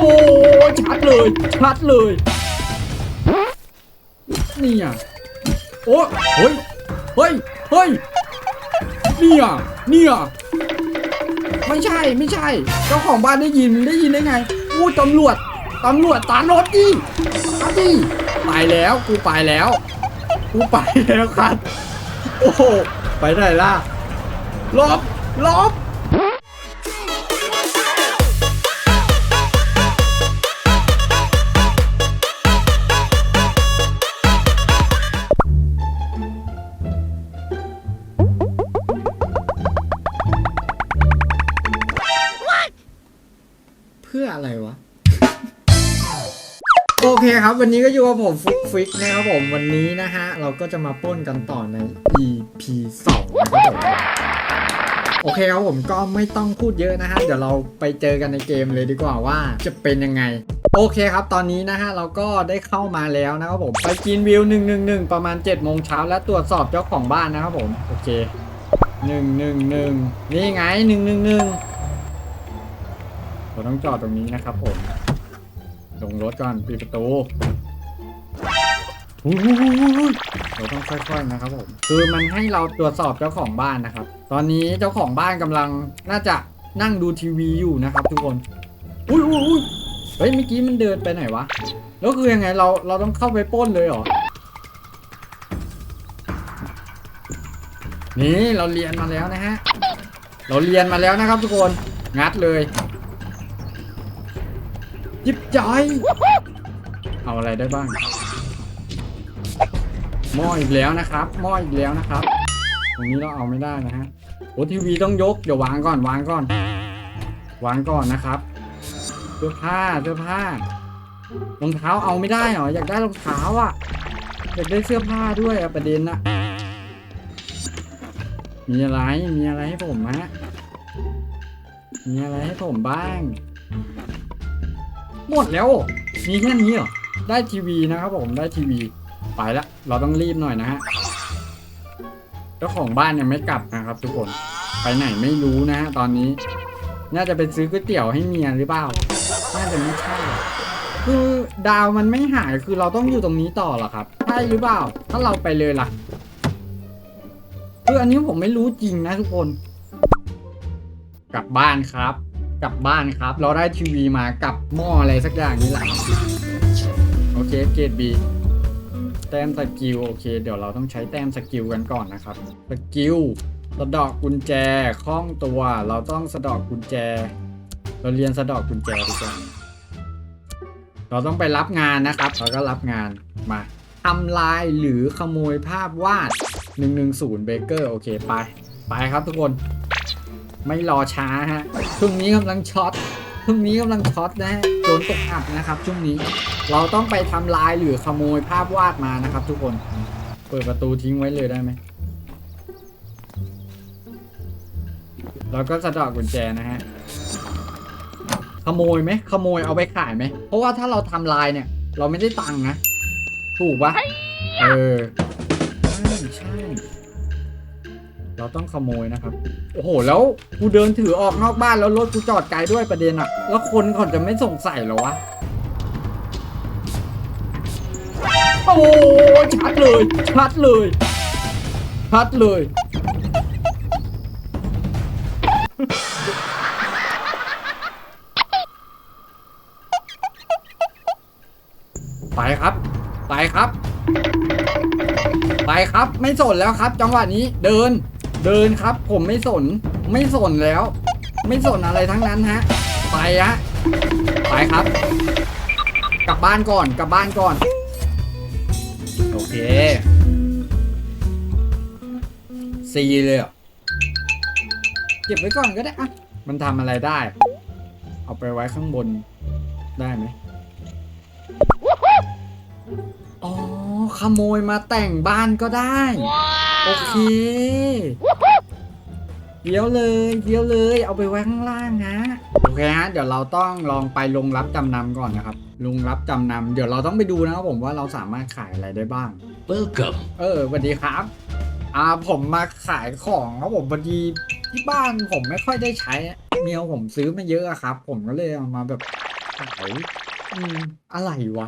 โอ้ชัดเลยชัดเลยนี่อะโอ้เฮ้ยเฮ้ยเฮ้ยนี่อะนี่อะไม่ใช่ไม่ใช่ เจ้าของบ้านได้ยินได้ยินได้ไงอู้ตำรวจตำรวจตามรถดิตามดิไปแล้วกูไปแล้วกูไปแล้วครับโอ้โหไปได้ล่ะลบลบ โอเคครับ วันนี้ก็อยู่กับผมฟุกฟิกนะครับผมวันนี้นะฮะ เราก็จะมาป้นกันต่อใน EP 2นะครับผมโอเคครับผมก็ไม่ต้องพูดเยอะนะฮะ เดี๋ยวเราไปเจอกันในเกมเลยดีกว่าว่าจะเป็นยังไง โอเคครับ ตอนนี้นะฮะ เราก็ได้เข้ามาแล้วนะครับผม ไปกินวิว 111 ประมาณ7โมงเช้าและตรวจสอบเจ้าของบ้านนะครับผม โอเค 111 นี่ไง 111เราต้องจอดตรงนี้นะครับผม ลงรถก่อนปิดประตูอุ๊ยเราต้องค่อยๆนะครับผมคือมันให้เราตรวจสอบเจ้าของบ้านนะครับ ตอนนี้เจ้าของบ้านกำลังน่าจะนั่งดูทีวีอยู่นะครับ ทุกคนอุ้ยอุ้ยอุ้ยเฮ้ยเมื่อกี้มันเดินไปไหนวะแล้วคือยังไงเราเราต้องเข้าไปปล้นเลยเหรอนี่เราเรียนมาแล้วนะฮะเราเรียนมาแล้วนะครับ ทุกคนงัดเลย ยิบจอยเอาอะไรได้บ้างหม้ออีกแล้วนะครับหม้ออีกแล้วนะครับ ตรงนี้เราเอาไม่ได้นะฮะโอ้ทีวีต้องยกเดี๋ยววางก่อนวางก่อน วางก่อนนะครับเสื้อผ้าเสื้อผ้ารองเท้าเอาไม่ได้เหรออยากได้รองเท้าอะอยากได้เสื้อผ้าด้วยอะประเด็นอะมีอะไรมีอะไรให้ผมฮะมีอะไรให้ผมบ้าง หมดแล้ว มีแค่นี้เหรอ ได้ทีวีนะครับผม ได้ทีวี ไปละ เราต้องรีบหน่อยนะฮะ เจ้าของบ้านยังไม่กลับนะครับทุกคน ไปไหนไม่รู้นะฮะตอนนี้ น่าจะไปซื้อก๋วยเตี๋ยวให้เมียหรือเปล่า น่าจะไม่ใช่ คือดาวมันไม่หาย คือเราต้องอยู่ตรงนี้ต่อหรอครับ ใช่หรือเปล่า ถ้าเราไปเลยล่ะ คืออันนี้ผมไม่รู้จริงนะทุกคน กลับบ้านครับ กลับบ้านครับ เราได้ทีวีมากับหม้ออะไรสักอย่างนี่แหละ โอเคเกรดบีแต้มสกิลโอเค เดี๋ยวเราต้องใช้แต้มสกิลกันก่อนนะครับสกิลสะดอกกุญแจคล้องตัว เราต้องสะดอกกุญแจ เราเรียนสะดอกกุญแจดีกว่าเราต้องไปรับงานนะครับเราก็รับงานมาทำลายหรือขโมยภาพวาด 110เบเกอร์โอเคไป ไปครับทุกคน ไม่รอช้าฮะช่วงนี้กำลังช็อตช่วงนี้กำลังช็อตนะฮะโดนตกอับนะครับช่วงนี้เราต้องไปทำลายหรือขโมยภาพวาดมานะครับ ทุกคนเปิดประตูทิ้งไว้เลยได้ไหมแล้วก็สะดอกกุญแจนะฮะขโมยไหมขโมยเอาไปขายไหมเพราะว่าถ้าเราทำลายเนี่ย เราไม่ได้ตังค์นะถูกปะเออใช่ใช่ เราต้องขโมยนะครับ โอ้โห แล้วกูเดินถือออกนอกบ้านแล้วรถกูจอดไกลด้วยประเด็นอะแล้วคนเขาจะไม่สงสัยเหรอวะ โอ้ชัดเลย ชัดเลย ชัดเลย ไปครับ ไปครับ ไปครับ ไม่สนแล้วครับ จังหวะนี้เดิน เดินครับผมไม่สนไม่สนแล้ว ไม่สนอะไรทั้งนั้นฮะ ไปฮะไปครับ กลับบ้านก่อนกลับบ้านก่อน โอเคซีเลยเหรอเก็บไว้ก่อนก็ได้อะมันทำอะไรได้ เอาไปไว้ข้างบนได้ไหมอ๋อ ขโมยมาแต่งบ้านก็ได้ โอเคเดี๋ยวเลยเดี๋ยวเลย เอาไปไว้ข้างล่างฮะโอเคฮะเดี๋ยวเราต้องลองไปลงรับจำนำก่อนนะครับลงรับจำนำเดี๋ยวเราต้องไปดูนะครับผมว่าเราสามารถขายอะไรได้บ้าง Welcome. เออสวัสดีครับ อ่าผมมาขายของครับผมพอดีที่บ้านผมไม่ค่อยได้ใช้เมียผมซื้อมาเยอะอะครับ ผมก็เลยเอามาแบบขายอืมอะไรวะ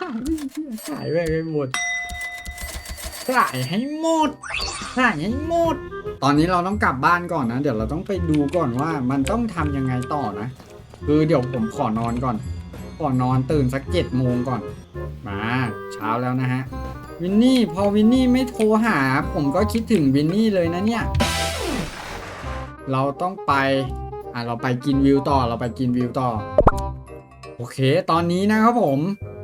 ขายไม่เชื่อขายไปไปหมด ขายให้หมดขายให้หมด ตอนนี้เราต้องกลับบ้านก่อนนะ เดี๋ยวเราต้องไปดูก่อนว่ามันต้องทำยังไงต่อนะ คือเดี๋ยวผมขอนอนก่อน ขอนอนตื่นสักเจ็ดโมงก่อน มาเช้าแล้วนะฮะ วินนี่พอวินนี่ไม่โทรหา ผมก็คิดถึงวินนี่เลยนะเนี่ย เราต้องไป อะเราไปกินวิวต่อ เราไปกินวิวต่อ โอเค ตอนนี้นะครับผม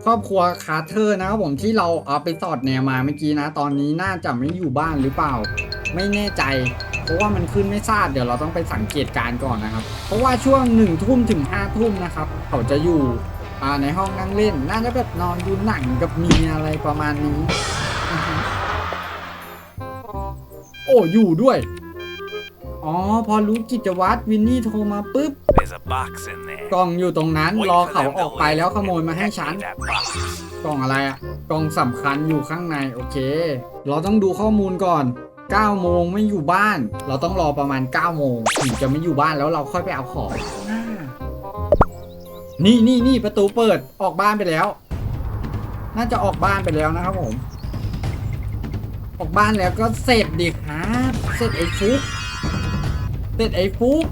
ครอบครัวคาร์เทอร์นะครับผมที่เราเอาไปสอดแนวมาเมื่อกี้นะ ตอนนี้น่าจะไม่อยู่บ้านหรือเปล่า ไม่แน่ใจ เพราะว่ามันขึ้นไม่ทราบเดี๋ยวเราต้องไปสังเกตการณ์ก่อนนะครับ เพราะว่าช่วงหนึ่งทุ่มถึงห้าทุ่มนะครับ เขาจะอยู่ในห้องนั่งเล่น น่าจะแบบนอนดูหนังกับเมียอะไรประมาณนี้ โอ้อยู่ด้วย อ๋อ พอรู้กิจวัตรวินนี่โทรมาปุ๊บ There's a box in there. กล่องอยู่ตรงนั้น Wait รอ for เขา them อ to อกไป leave แล้วขโมย and มาให้ get ฉัน me that box. กล่องอะไรอะกล่องสำคัญอยู่ข้างในโอเค เราต้องดูข้อมูลก่อน9โมงไม่อยู่บ้าน เราต้องรอประมาณ9โมงถึงจะไม่อยู่บ้านแล้วเราค่อยไปเอาของอ่านี่นี่นี่ประตูเปิดออกบ้านไปแล้ว น่าจะออกบ้านไปแล้วนะครับผม ออกบ้านแล้วก็เสร็จดิครับเสร็จไอ้ฟุก เสร็จไอ้ฟุก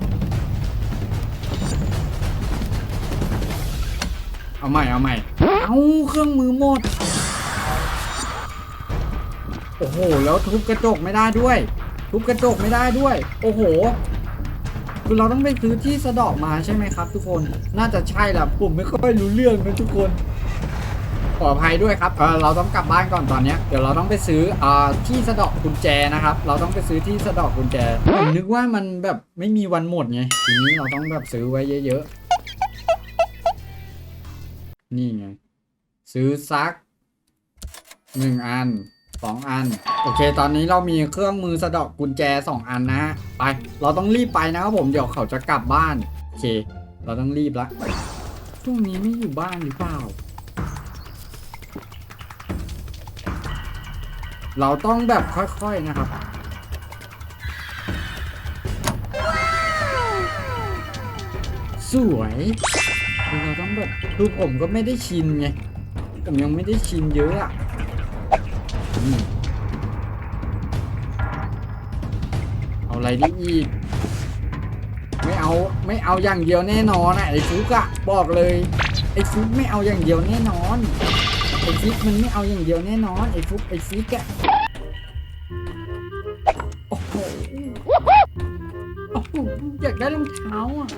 เอาใหม่เอาใหม่ เอาเครื่องมือหมด โอ้โห แล้วทุบกระจกไม่ได้ด้วย ทุบกระจกไม่ได้ด้วย โอ้โห คือเราต้องไปซื้อที่สะดอกมาใช่ไหมครับ ทุกคน น่าจะใช่แหละผมไม่ค่อยรู้เรื่องนะทุกคน ขออภัยด้วยครับเออเราต้องกลับบ้านก่อนตอนนี้เดี๋ยวเราต้องไปซื้ออ่าที่สะดอกกุญแจนะครับ เราต้องไปซื้อที่สะดอกกุญแจผมนึกว่ามันแบบไม่มีวันหมดไงทีนี้เราต้องแบบซื้อไว้เยอะๆนี่ไงซื้อซักหนึ่งอันสองอัน โอเค ตอนนี้เรามีเครื่องมือสะดอกกุญแจสองอันนะฮะไป เราต้องรีบไปนะครับผมเดี๋ยวเขาจะกลับบ้าน โอเค เราต้องรีบละช่วงนี้ไม่อยู่บ้านหรือเปล่า เราต้องแบบค่อยๆนะครับ สวยคือเราต้องแบบคือผมก็ไม่ได้ชินไง ผมยังไม่ได้ชินเยอะอะเอาอะไรได้อีก ไม่เอาไม่เอาอย่างเดียวแน่นอนอะไอ้ฟุกอะบอกเลยไอ้ฟุกไม่เอาอย่างเดียวแน่นอน อ้ฟิกมันไม่เอาอย่างเดียวแน่นอนไอ้ฟุกไอ้ฟิกอะโอ้โหโอ้โหอยากได้รองเท้าอะ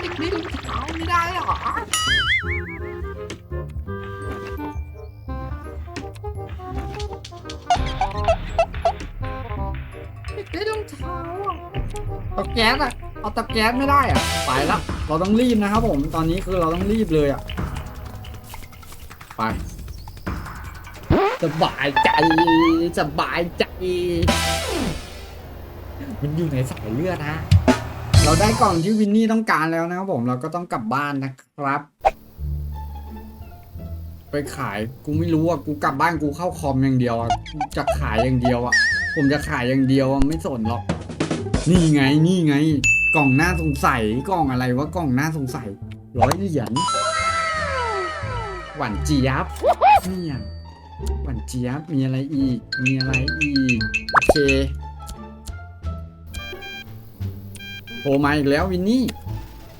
อยากได้รองเท้าไม่ได้หรออยากได้รองเท้าอะเตาแก๊สอะเอาเตาแก๊สไม่ได้อะไปแล้วเราต้องรีบนะครับผมตอนนี้คือเราต้องรีบเลยอะไป สบายใจสบายใจ มันอยู่ในสายเลือดฮะเราได้กล่องที่วินนี่ต้องการแล้วนะครับผมเราก็ต้องกลับบ้านนะครับ ไปขายกูไม่รู้อะกูกลับบ้านกูเข้าคอมอย่างเดียวอะจะขายอย่างเดียวอะ ผมจะขายอย่างเดียวอะไม่สนหรอก นี่ไงนี่ไง กล่องน่าสงสัยกล่องอะไรวะกล่องน่าสงสัยร้อยเหรียญหวานเจี๊ยบเนี่ย หวานเจี๊ยบมีอะไรอีก มีอะไรอีก โอเคโทรมาอีกแล้ววินนี่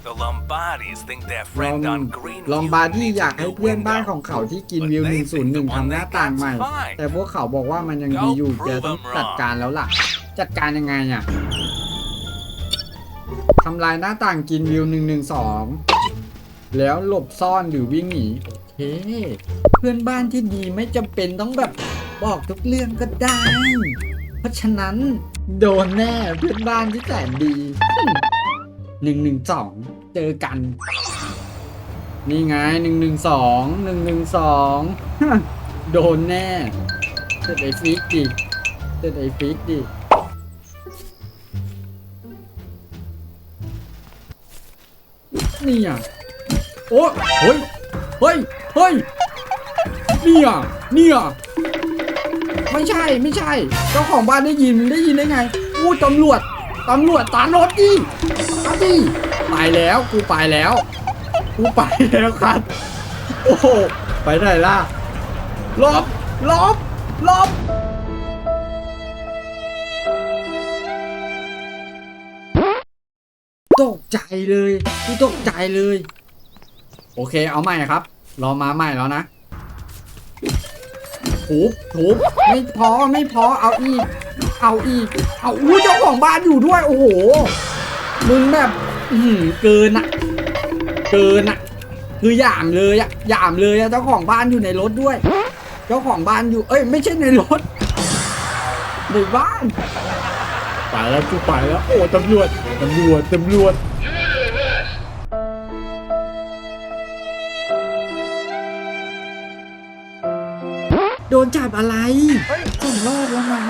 The Lombardis think their ลอ friend ม on Greenview ลอมบาร์ดี้ needs อยาก a ให้ new เพื่อนบ้าน window. ของเขาที่กิน But วิว they think the 101 one ทำหน้า they ต่าง got's ใหม่ fine. แต่พวกเขาบอกว่ามันยังดีอยู่ Don't แกต้อง prove 'em จัดการแล้วล่ะ จัดการยังไงอะทำลายหน้าต่างกินวิว 112 แล้วหลบซ่อนหรือวิ่งหนีโอ เค เพื่อนบ้านที่ดีไม่จำเป็นต้องแบบบอกทุกเรื่องก็ได้ เพราะฉะนั้น โดนแน่เพื่อนบ้านที่แสนดีหนึ่งหนึ่งสองเจอกัน นี่ไงหนึ่งหนึ่งสองหนึ่งหนึ่งสองโดนแน่เสร็จไอ้ฟิกดิเสร็จไอ้ฟิกดินี่อะโอ้เฮ้ย เฮ้ย เฮ้ย เนี่อะนี่อะไม่ใช่ ไม่ใช่ เจ้าของบ้านได้ยิน ได้ยินได้ไงอู้ตำรวจ ตำรวจตามรถดิเอาดิไปแล้ว กูไปแล้ว กูไปแล้วครับ โอ้โห ไปไหนล่ะหลบหลบหลบตกใจเลยกูตกใจเลย โอเค เอาใหม่ครับ รอมาใหม่แล้วนะถูบถูบไม่พอไม่พอเอาอีก เอาอีก เอาอู้เจ้าของบ้านอยู่ด้วย โอ้โห มึงแบบ อือหือเกินอะเกินอะคือหยามเลยอะหยามเลยอะเจ้าของบ้านอยู่ในรถด้วย เจ้าของบ้านอยู่ เอ้ย ไม่ใช่ในรถ ในบ้าน ไปแล้วกูไปแล้ว โอ้ตำรวจตำรวจตำรวจ โดนจับอะไรสองรอบแล้วนะ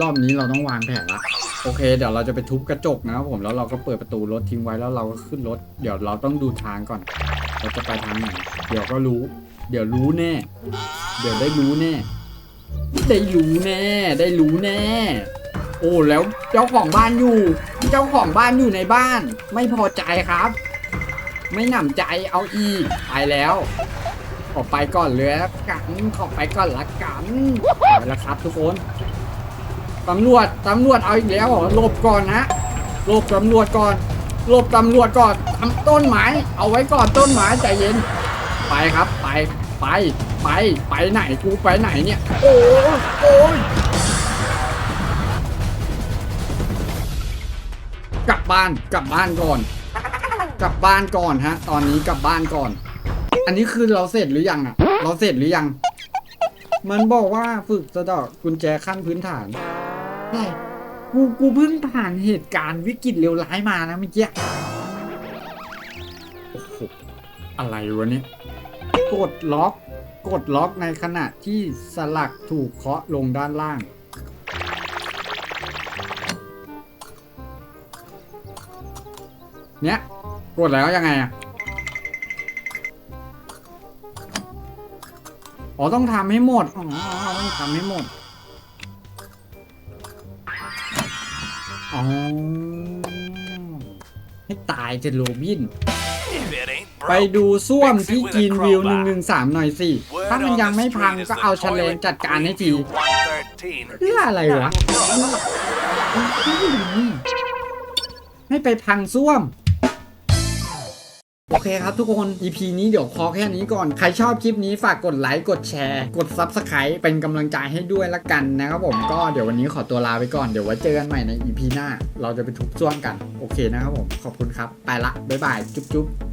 รอบนี้เราต้องวางแผนละโอเค เดี๋ยวเราจะไปทุบกระจกนะครับผมแล้วเราก็เปิดประตูรถทิ้งไว้แล้วเราก็ขึ้นรถ เดี๋ยวเราต้องดูทางก่อน เราจะไปทางไหนเดี๋ยวก็รู้ เดี๋ยวรู้แน่ เดี๋ยวได้รู้แน่ ได้รู้แน่ ได้รู้แน่ โอ้แล้วเจ้าของบ้านอยู่ เจ้าของบ้านอยู่ในบ้าน ไม่พอใจครับ ไม่หนำใจเอาอีกไปแล้ว ขอไปก่อนเลยละกันขอไปก่อนละกันไปล้วครับทุกคนตำรวจตำรวจเอาอีกแล้วเหรอหลบก่อนนะหลบตำรวจก่อนหลบตำรวจก่อนทำต้นไม้เอาไว้ก่อนต้นไม้ใจเย็น ไปครับไปไปไปไปไหนกูไปไหนเนี่ย โอ้ยโอ้ยกลับบ้านกลับบ้านก่อน กลับบ้านก่อนฮะ ตอนนี้กลับบ้านก่อน อันนี้คือเราเสร็จหรือยังอะเราเสร็จหรือยัง มันบอกว่าฝึกสะเดอกกุญแจขั้นพื้นฐานอะไรกูกูเพิ่งผ่านเหตุการณ์วิกฤตเลวร้ายมานะเมื่อกี้โอ้โหอะไรวะเนี่ยกดล็อกกดล็อกในขณะที่สลักถูกเคาะลงด้านล่าง เนี้ยกดแล้วยังไงอะ อ๋อต้องทำให้หมด อ๋อต้องทำให้หมด อ๋อ ให้ตายจะโรบิน If it ain't ไป broke, ดูส้วม fix it ที่ with a กินวิว crowbar 113หน่อยสิ Word ถ้ามัน on ยัง the ไม่พัง street is ก็ the เอาแฉลง toilet จัดการให้ที Greenview 113เพื่ออะไรวะ ให้ไปพังส้วมโอ เคครับทุกคน EP นี้เดี๋ยวพอแค่นี้ก่อน ใครชอบคลิปนี้ฝากกดไลค์ กดแชร์ กด Subscribe เป็นกำลังใจให้ด้วยละกันนะครับผม ก็เดี๋ยววันนี้ขอตัวลาไปก่อน เดี๋ยวไว้เจอกันใหม่ใน EP หน้า เราจะไปทุบส้วมกัน โอเคนะครับผม ขอบคุณครับ ไปละ บ๊ายบาย จุ๊บจุ๊บ